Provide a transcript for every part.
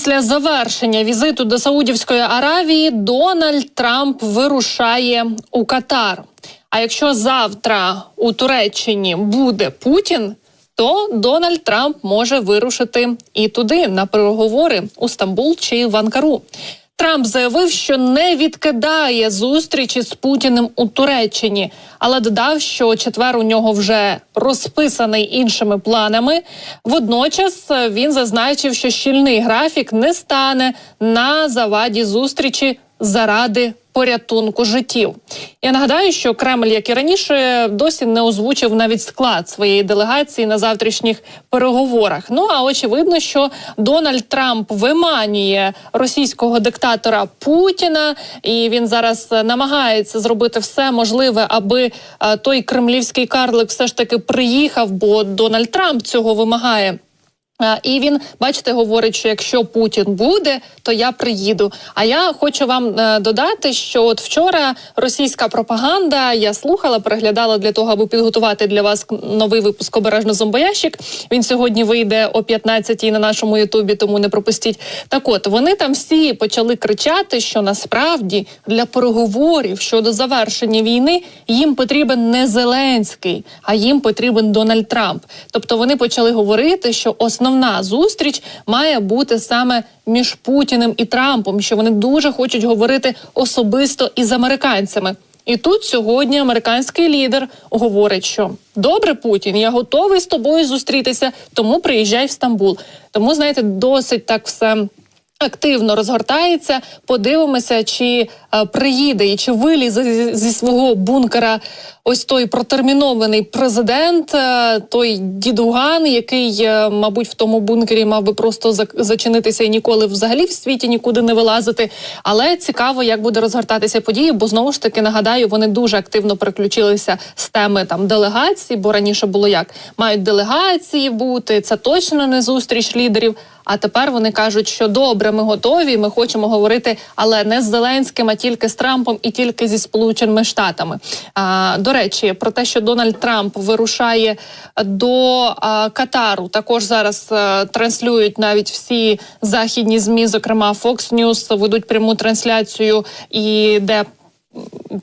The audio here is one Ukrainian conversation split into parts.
Після завершення візиту до Саудівської Аравії Дональд Трамп вирушає у Катар. А якщо завтра у Туреччині буде Путін, то Дональд Трамп може вирушити і туди на переговори у Стамбул чи в Анкару. Трамп заявив, що не відкидає зустрічі з Путіним у Туреччині, але додав, що четвер у нього вже розписаний іншими планами. Водночас е, він зазначив, що щільний графік не стане на заваді зустрічі заради порятунку життів. Я нагадаю, що Кремль, як і раніше, досі не озвучив навіть склад своєї делегації на завтрашніх переговорах. Ну а очевидно, що Дональд Трамп виманює російського диктатора Путіна, і він зараз е, намагається зробити все можливе, аби е, той кремлівський карлик все ж таки приїхав, бо Дональд Трамп цього вимагає. А, І він, бачите, говорить, що якщо Путін буде, то я приїду. А я хочу вам е, додати, що от вчора російська пропаганда я слухала, переглядала для того, аби підготувати для вас новий випуск обережно зомбоящик. Він сьогодні вийде о 15-й на нашому Ютубі, тому не пропустіть. Так, от вони там всі почали кричати, що насправді для переговорів щодо завершення війни їм потрібен не Зеленський, а їм потрібен Дональд Трамп. Тобто вони почали говорити, що основна зустріч має бути саме між Путіним і Трампом, що вони дуже хочуть говорити особисто із американцями. І тут сьогодні американський лідер говорить, що добре, Путін, я готовий з тобою зустрітися, тому приїжджай в Стамбул. Тому знаєте, досить так все. Активно розгортається. Подивимося, чи е, приїде і чи вилізе зі, свого бункера ось той протермінований президент, е, той дідуган, який, е, мабуть, в тому бункері мав би просто зак- зачинитися і ніколи взагалі в світі нікуди не вилазити. Але цікаво, як буде розгортатися події, бо знову ж таки нагадаю, вони дуже активно переключилися з теми там делегації, бо раніше було як мають делегації бути. Це точно не зустріч лідерів. А тепер вони кажуть, що добре, ми готові. Ми хочемо говорити, але не з Зеленським, а тільки з Трампом і тільки зі Сполученими Штатами. А, до речі, про те, що Дональд Трамп вирушає до а, Катару, також зараз а, транслюють навіть всі західні змі, зокрема Fox News, ведуть пряму трансляцію і де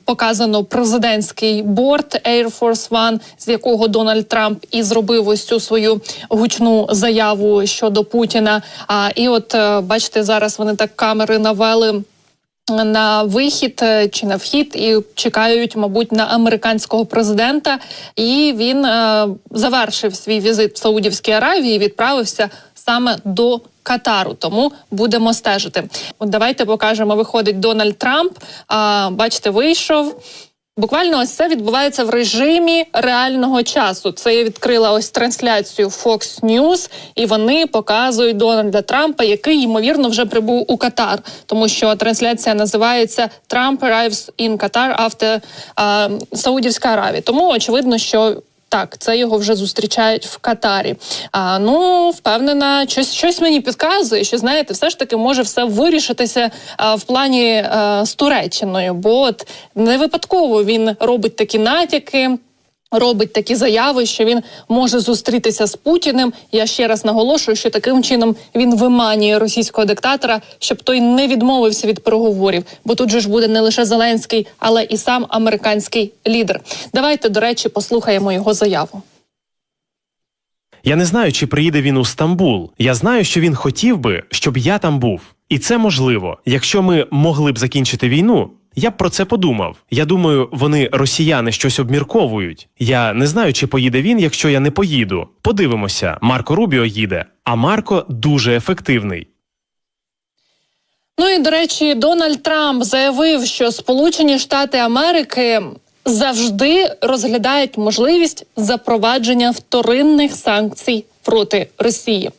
показано президентський борт Air Force One, з якого Дональд Трамп і зробив ось цю свою гучну заяву щодо Путіна. А і от е, бачите, зараз вони так камери навели. На вихід е, чи на вхід і чекають, мабуть, на американського президента. І він е, завершив свій візит в Саудівській Аравії. і Відправився саме до Катару. Тому будемо стежити. От давайте покажемо. Виходить Дональд Трамп. А, бачите, вийшов. Буквально ось це відбувається в режимі реального часу. Це я відкрила ось трансляцію Fox News, і вони показують Дональда Трампа, який ймовірно вже прибув у Катар, тому що трансляція називається Trump arrives in Qatar after uh, Саудівська Аравія. Тому очевидно, що. Так, це його вже зустрічають в Катарі. А ну впевнена, щось щось мені підказує, що знаєте, все ж таки може все вирішитися а, в плані а, з Туреччиною, бо от не випадково він робить такі натяки. Робить такі заяви, що він може зустрітися з Путіним. Я ще раз наголошую, що таким чином він виманює російського диктатора, щоб той не відмовився від переговорів. Бо тут же ж буде не лише Зеленський, але і сам американський лідер. Давайте, до речі, послухаємо його заяву. Я не знаю, чи приїде він у Стамбул. Я знаю, що він хотів би, щоб я там був. І це можливо. Якщо ми могли б закінчити війну, я б про це подумав. Я думаю, вони росіяни щось обмірковують. Я не знаю, чи поїде він, якщо я не поїду. Подивимося, Марко Рубіо їде, а Марко дуже ефективний. Ну і до речі, Дональд Трамп заявив, що Сполучені Штати Америки завжди розглядають можливість запровадження вторинних санкцій проти Росії.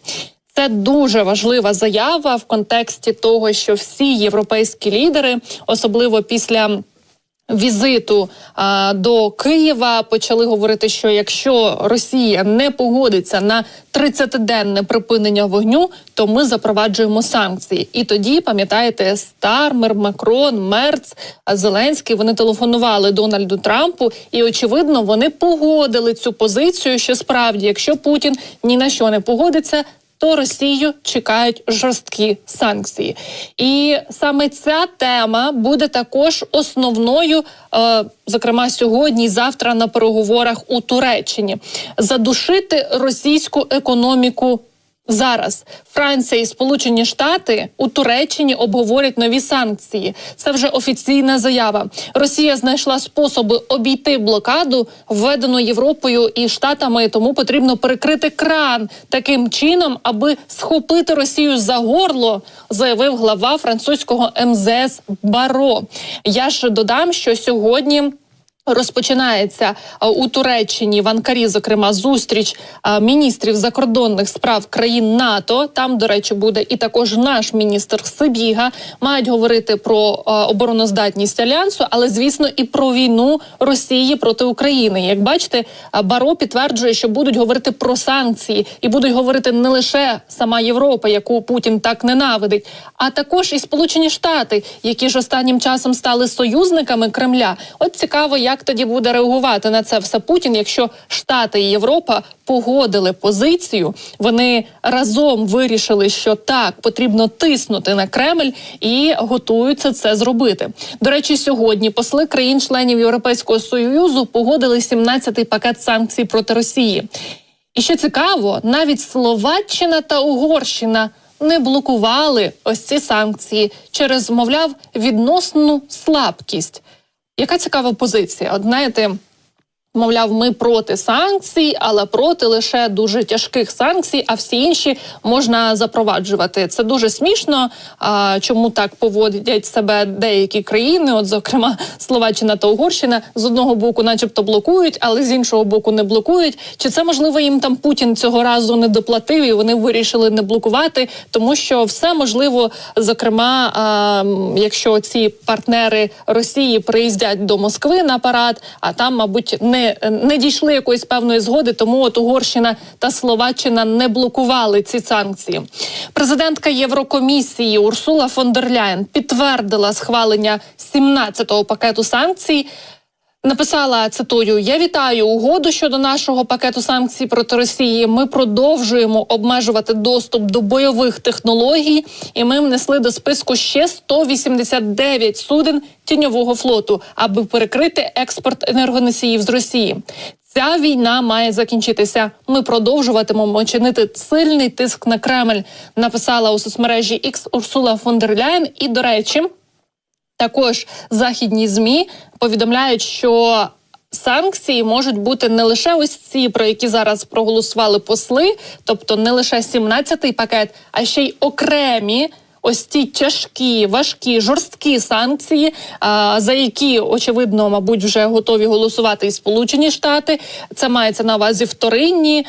Це дуже важлива заява в контексті того, що всі європейські лідери, особливо після візиту а, до Києва почали говорити, що якщо Росія не погодиться на 30-денне припинення вогню, то ми запроваджуємо санкції. І тоді пам'ятаєте, Стармер, Макрон, Мерц, Зеленський вони телефонували Дональду Трампу, і очевидно, вони погодили цю позицію, що справді, якщо Путін ні на що не погодиться. То Росію чекають жорсткі санкції. І саме ця тема буде також основною, е, зокрема сьогодні і завтра на переговорах у Туреччині. Задушити російську економіку Зараз Франція і Сполучені Штати у Туреччині обговорять нові санкції. Це вже офіційна заява. Росія знайшла способи обійти блокаду, введену Європою і Штатами. Тому потрібно перекрити кран таким чином, аби схопити Росію за горло, заявив глава французького МЗС Баро. Я ж додам, що сьогодні. Розпочинається е, у Туреччині в Анкарі, зокрема, зустріч е, міністрів закордонних справ країн НАТО. Там, до речі, буде і також наш міністр Сибіга. Мають говорити про е, обороноздатність альянсу, але звісно і про війну Росії проти України. Як бачите, Баро підтверджує, що будуть говорити про санкції, і будуть говорити не лише сама Європа, яку Путін так ненавидить, а також і Сполучені Штати, які ж останнім часом стали союзниками Кремля. От цікаво, як тоді буде реагувати на це все Путін, якщо Штати і Європа погодили позицію, вони разом вирішили, що так потрібно тиснути на Кремль і готуються це зробити. До речі, сьогодні посли країн-членів Європейського союзу погодили 17-й пакет санкцій проти Росії. І що цікаво, навіть Словаччина та Угорщина не блокували ось ці санкції через, мовляв, відносну слабкість. Яка цікава позиція? От знаєте, мовляв, ми проти санкцій, але проти лише дуже тяжких санкцій, а всі інші можна запроваджувати. Це дуже смішно. А чому так поводять себе деякі країни? От, зокрема, Словаччина та Угорщина з одного боку, начебто, блокують, але з іншого боку не блокують. Чи це можливо їм там Путін цього разу не доплатив і вони вирішили не блокувати, тому що все можливо, зокрема, а, якщо ці партнери Росії приїздять до Москви на парад, а там, мабуть, не, не дійшли якоїсь певної згоди, тому от Угорщина та Словаччина не блокували ці санкції. Президентка Єврокомісії Урсула фон дер Ляєн підтвердила схвалення 17-го пакету санкцій. Написала цитую: Я вітаю угоду щодо нашого пакету санкцій проти Росії. Ми продовжуємо обмежувати доступ до бойових технологій, і ми внесли до списку ще 189 суден тіньового флоту, аби перекрити експорт енергоносіїв з Росії. Ця війна має закінчитися. Ми продовжуватимемо чинити сильний тиск на Кремль. Написала у соцмережі X Урсула фон дер Ляєн. І до речі. Також західні змі повідомляють, що санкції можуть бути не лише ось ці, про які зараз проголосували посли, тобто не лише 17-й пакет, а ще й окремі. Ось ті тяжкі, важкі, жорсткі санкції, за які очевидно, мабуть, вже готові голосувати і Сполучені Штати. Це мається на увазі вторинні,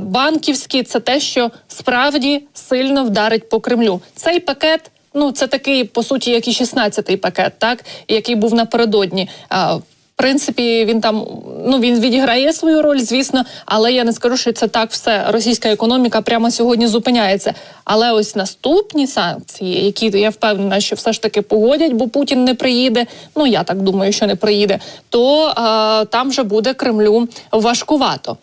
банківські. Це те, що справді сильно вдарить по Кремлю. Цей пакет Ну, це такий, по суті, як і 16-й пакет, так який був напередодні. А, в принципі, він там ну він відіграє свою роль, звісно, але я не скажу, що це так все. Російська економіка прямо сьогодні зупиняється. Але ось наступні санкції, які я впевнена, що все ж таки погодять, бо Путін не приїде. Ну я так думаю, що не приїде. То а, там вже буде Кремлю важкувато.